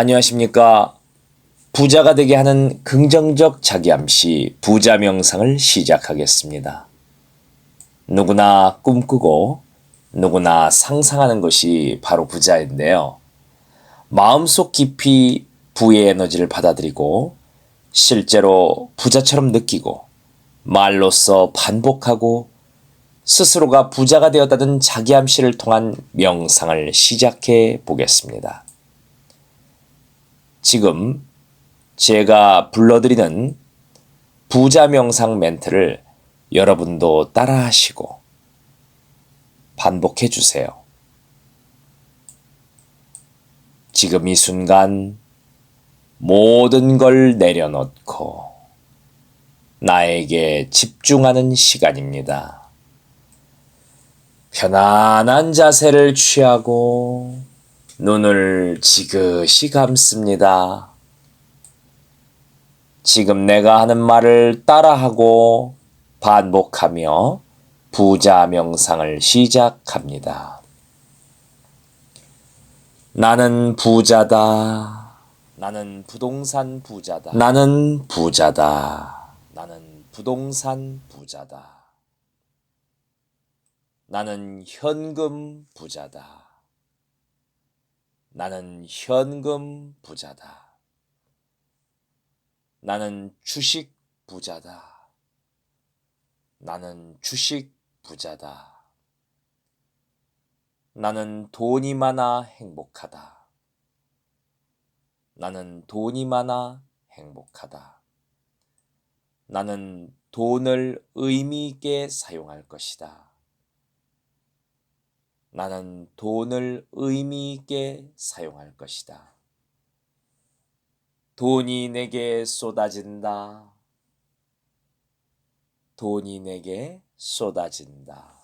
안녕하십니까. 부자가 되게 하는 긍정적 자기암시 부자 명상을 시작하겠습니다. 누구나 꿈꾸고 누구나 상상하는 것이 바로 부자인데요. 마음속 깊이 부의 에너지를 받아들이고 실제로 부자처럼 느끼고 말로써 반복하고 스스로가 부자가 되었다는 자기암시를 통한 명상을 시작해 보겠습니다. 지금 제가 불러드리는 부자 명상 멘트를 여러분도 따라 하시고 반복해 주세요. 지금 이 순간 모든 걸 내려놓고 나에게 집중하는 시간입니다. 편안한 자세를 취하고 눈을 지그시 감습니다. 지금 내가 하는 말을 따라하고 반복하며 부자 명상을 시작합니다. 나는 부자다. 나는 부동산 부자다. 나는 부자다. 나는 부동산 부자다. 나는 현금 부자다. 나는 현금 부자다. 나는 주식 부자다. 나는 주식 부자다. 나는 돈이 많아 행복하다. 나는 돈이 많아 행복하다. 나는 돈을 의미 있게 사용할 것이다. 나는 돈을 의미 있게 사용할 것이다. 돈이 내게 쏟아진다. 돈이 내게 쏟아진다.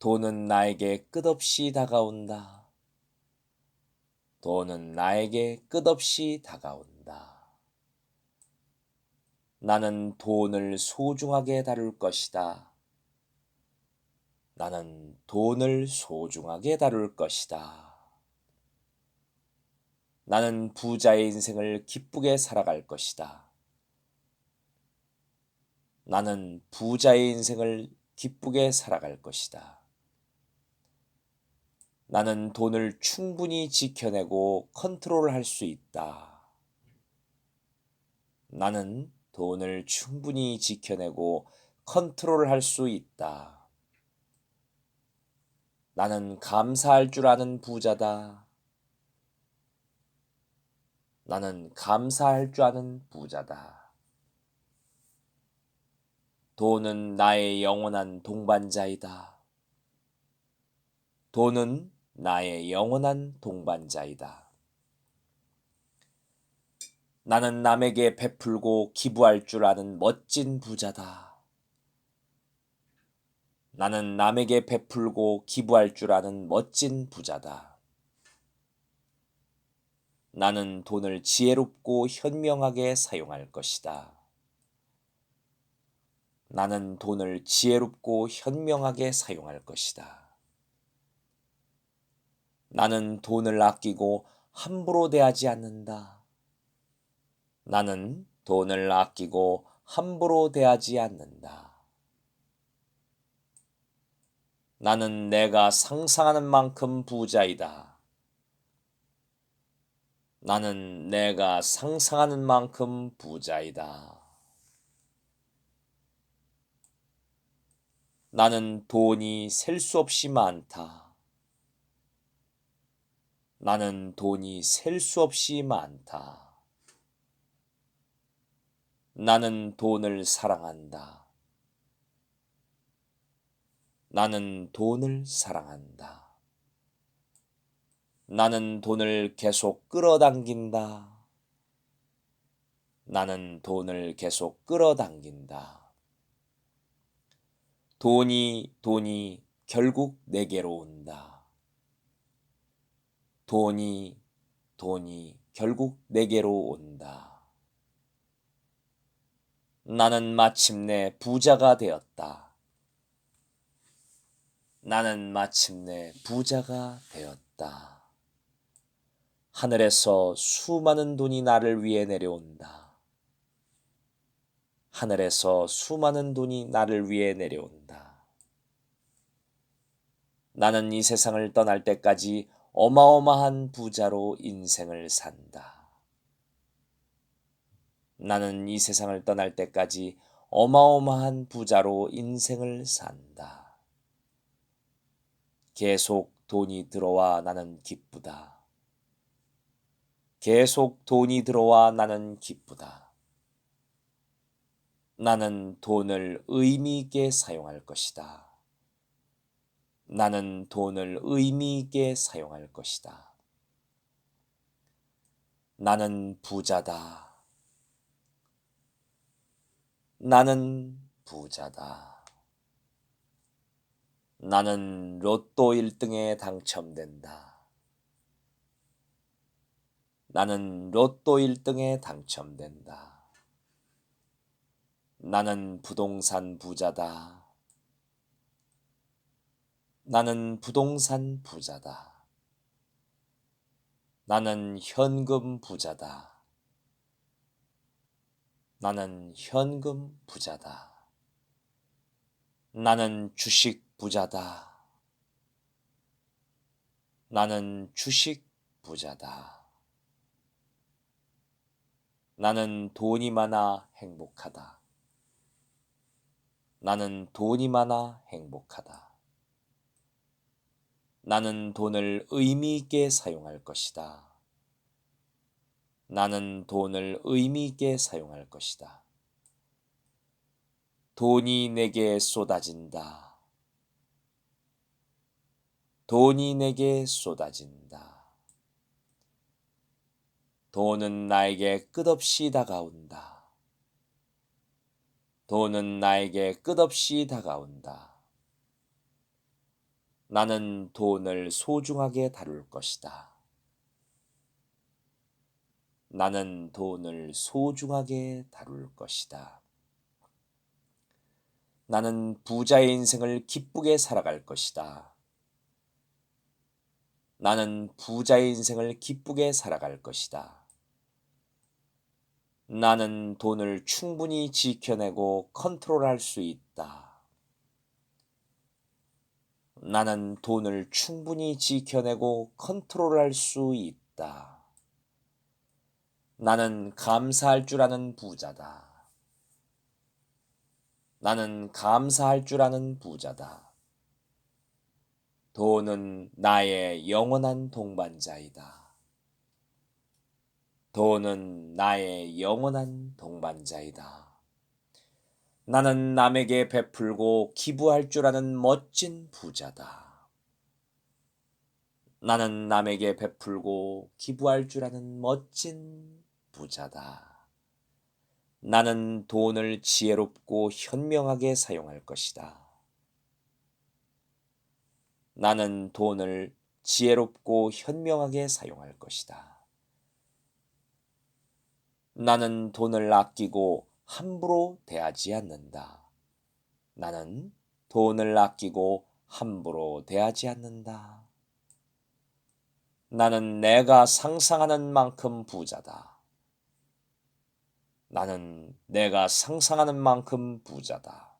돈은 나에게 끝없이 다가온다. 돈은 나에게 끝없이 다가온다. 나는 돈을 소중하게 다룰 것이다. 나는 돈을 소중하게 다룰 것이다. 나는 부자의 인생을 기쁘게 살아갈 것이다. 나는 부자의 인생을 기쁘게 살아갈 것이다. 나는 돈을 충분히 지켜내고 컨트롤할 수 있다. 나는 돈을 충분히 지켜내고 컨트롤할 수 있다. 나는 감사할 줄 아는 부자다. 나는 감사할 줄 아는 부자다. 돈은 나의 영원한 동반자이다. 돈은 나의 영원한 동반자이다. 나는 남에게 베풀고 기부할 줄 아는 멋진 부자다. 나는 남에게 베풀고 기부할 줄 아는 멋진 부자다. 나는 돈을 지혜롭고 현명하게 사용할 것이다. 나는 돈을 지혜롭고 현명하게 사용할 것이다. 나는 돈을 아끼고 함부로 대하지 않는다. 나는 돈을 아끼고 함부로 대하지 않는다. 나는 내가 상상하는 만큼 부자이다. 나는 내가 상상하는 만큼 부자이다. 나는 돈이 셀 수 없이 많다. 나는 돈이 셀 수 없이 많다. 나는 돈을 사랑한다. 나는 돈을 사랑한다. 나는 돈을 계속 끌어당긴다. 나는 돈을 계속 끌어당긴다. 돈이, 돈이 결국 내게로 온다. 돈이, 돈이 결국 내게로 온다. 나는 마침내 부자가 되었다. 나는 마침내 부자가 되었다. 하늘에서 수많은 돈이 나를 위해 내려온다. 하늘에서 수많은 돈이 나를 위해 내려온다. 나는 이 세상을 떠날 때까지 어마어마한 부자로 인생을 산다. 나는 이 세상을 떠날 때까지 어마어마한 부자로 인생을 산다. 계속 돈이 들어와 나는 기쁘다. 계속 돈이 들어와 나는 기쁘다. 나는 돈을 의미 있게 사용할 것이다. 나는 돈을 의미 있게 사용할 것이다. 나는 부자다. 나는 부자다. 나는 로또 1등에 당첨된다. 나는 로또 1등에 당첨된다. 나는 부동산 부자다. 나는 부동산 부자다. 나는 현금 부자다. 나는 현금 부자다. 나는 주식 부자다. 나는 주식 부자다. 나는 돈이 많아 행복하다. 나는 돈이 많아 행복하다. 나는 돈을 의미 있게 사용할 것이다. 나는 돈을 의미 있게 사용할 것이다. 돈이 내게 쏟아진다. 돈이 내게 쏟아진다. 돈은 나에게 끝없이 다가온다. 돈은 나에게 끝없이 다가온다. 나는 돈을 소중하게 다룰 것이다. 나는 돈을 소중하게 다룰 것이다. 나는 부자의 인생을 기쁘게 살아갈 것이다. 나는 부자의 인생을 기쁘게 살아갈 것이다. 나는 돈을 충분히 지켜내고 컨트롤할 수 있다. 나는 돈을 충분히 지켜내고 컨트롤할 수 있다. 나는 감사할 줄 아는 부자다. 나는 감사할 줄 아는 부자다. 돈은 나의 영원한 동반자이다. 돈은 나의 영원한 동반자이다. 나는 남에게 베풀고 기부할 줄 아는 멋진 부자다. 나는 남에게 베풀고 기부할 줄 아는 멋진 부자다. 나는 돈을 지혜롭고 현명하게 사용할 것이다. 나는 돈을 지혜롭고 현명하게 사용할 것이다. 나는 돈을 아끼고 함부로 대하지 않는다. 나는 돈을 아끼고 함부로 대하지 않는다. 나는 내가 상상하는 만큼 부자다. 나는 내가 상상하는 만큼 부자다.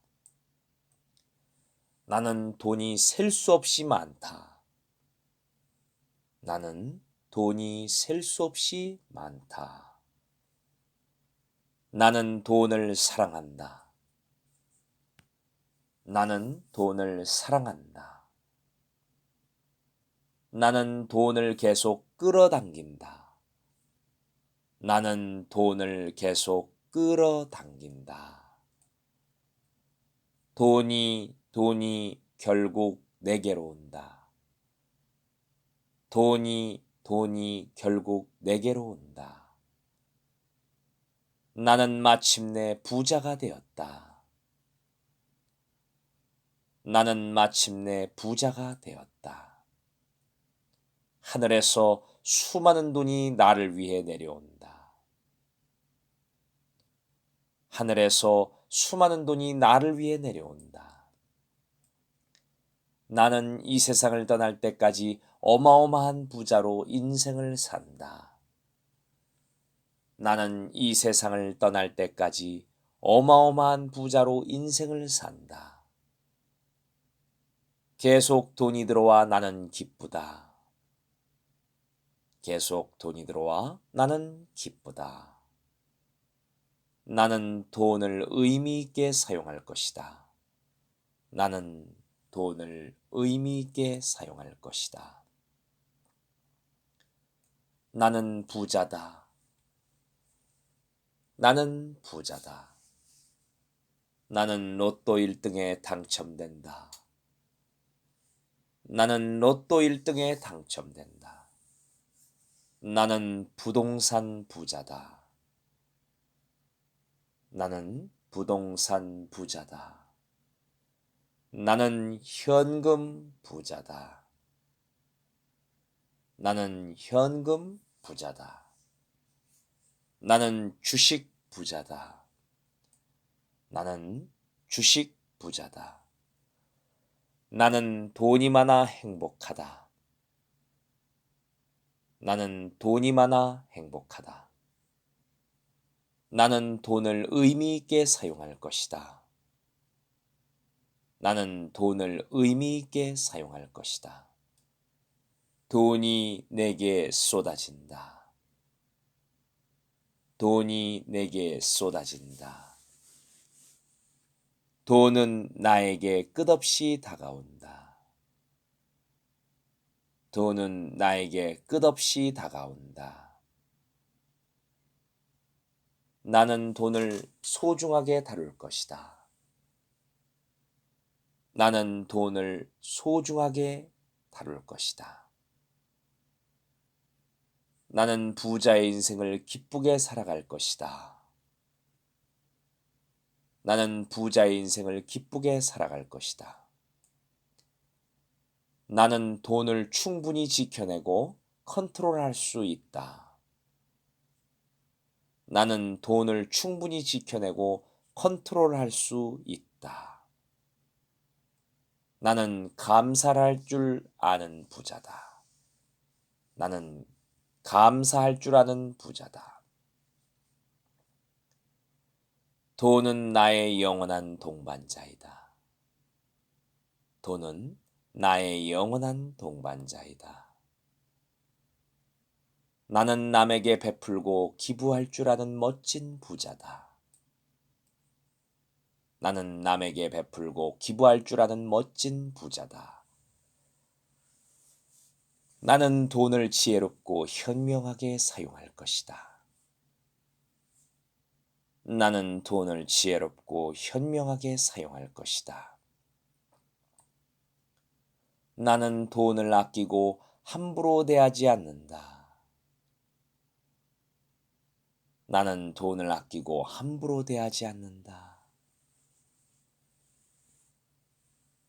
나는 돈이 셀 수 없이 많다. 나는 돈이 셀 수 없이 많다. 나는 돈을 사랑한다. 나는 돈을 사랑한다. 나는 돈을 계속 끌어당긴다. 나는 돈을 계속 끌어당긴다. 돈이, 돈이 결국 내게로 온다. 돈이, 돈이 결국 내게로 온다. 나는 마침내 부자가 되었다. 나는 마침내 부자가 되었다. 하늘에서 수많은 돈이 나를 위해 내려온다. 하늘에서 수많은 돈이 나를 위해 내려온다. 나는 이 세상을 떠날 때까지 어마어마한 부자로 인생을 산다. 나는 이 세상을 떠날 때까지 어마어마한 부자로 인생을 산다. 계속 돈이 들어와 나는 기쁘다. 계속 돈이 들어와 나는 기쁘다. 나는 돈을 의미 있게 사용할 것이다. 나는 돈을 의미 있게 사용할 것이다. 나는 부자다. 나는 부자다. 나는 로또 1등에 당첨된다. 나는 로또 1등에 당첨된다. 나는 부동산 부자다. 나는 부동산 부자다. 나는 현금 부자다. 나는 현금 부자다. 나는 주식 부자다. 나는 주식 부자다. 나는 돈이 많아 행복하다. 나는 돈이 많아 행복하다. 나는 돈을 의미 있게 사용할 것이다. 나는 돈을 의미 있게 사용할 것이다. 돈이 내게 쏟아진다. 돈이 내게 쏟아진다. 돈은 나에게 끝없이 다가온다. 돈은 나에게 끝없이 다가온다. 나는 돈을 소중하게 다룰 것이다. 나는 돈을 소중하게 다룰 것이다. 나는 부자의 인생을 기쁘게 살아갈 것이다. 나는 부자의 인생을 기쁘게 살아갈 것이다. 나는 돈을 충분히 지켜내고 컨트롤할 수 있다. 나는 돈을 충분히 지켜내고 컨트롤할 수 있다. 나는 감사할 줄 아는 부자다. 나는 감사할 줄 아는 부자다. 돈은 나의 영원한 동반자이다. 돈은 나의 영원한 동반자이다. 나는 남에게 베풀고 기부할 줄 아는 멋진 부자다. 나는 남에게 베풀고 기부할 줄 아는 멋진 부자다. 나는 돈을 지혜롭고 현명하게 사용할 것이다. 나는 돈을 지혜롭고 현명하게 사용할 것이다. 나는 돈을 아끼고 함부로 대하지 않는다. 나는 돈을 아끼고 함부로 대하지 않는다.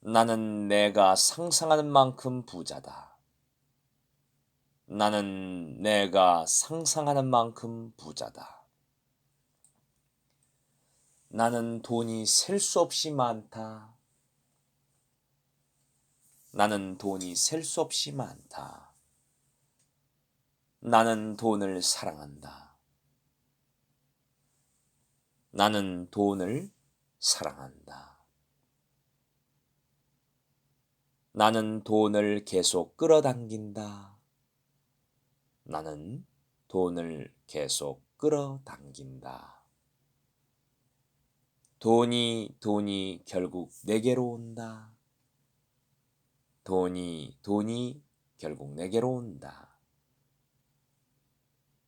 나는 내가 상상하는 만큼 부자다. 나는 내가 상상하는 만큼 부자다. 나는 돈이 셀 수 없이 많다. 나는 돈이 셀 수 없이 많다. 나는 돈을 사랑한다. 나는 돈을 사랑한다. 나는 돈을 계속 끌어당긴다. 나는 돈을 계속 끌어당긴다. 돈이 돈이 결국 내게로 온다. 돈이 돈이 결국 내게로 온다.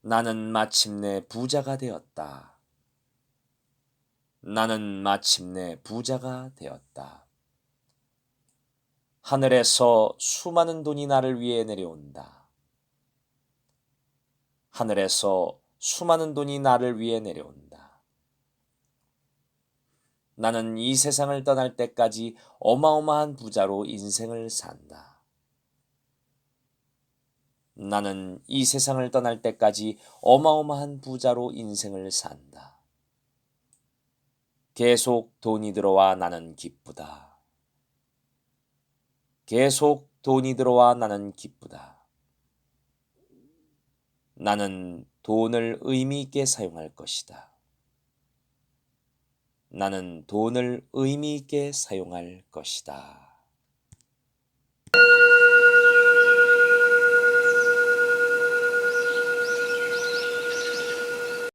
나는 마침내 부자가 되었다. 나는 마침내 부자가 되었다. 하늘에서 수많은 돈이 나를 위해 내려온다. 하늘에서 수많은 돈이 나를 위해 내려온다. 나는 이 세상을 떠날 때까지 어마어마한 부자로 인생을 산다. 나는 이 세상을 떠날 때까지 어마어마한 부자로 인생을 산다. 계속 돈이 들어와 나는 기쁘다. 계속 돈이 들어와 나는 기쁘다. 나는 돈을 의미 있게 사용할 것이다. 나는 돈을 의미 있게 사용할 것이다.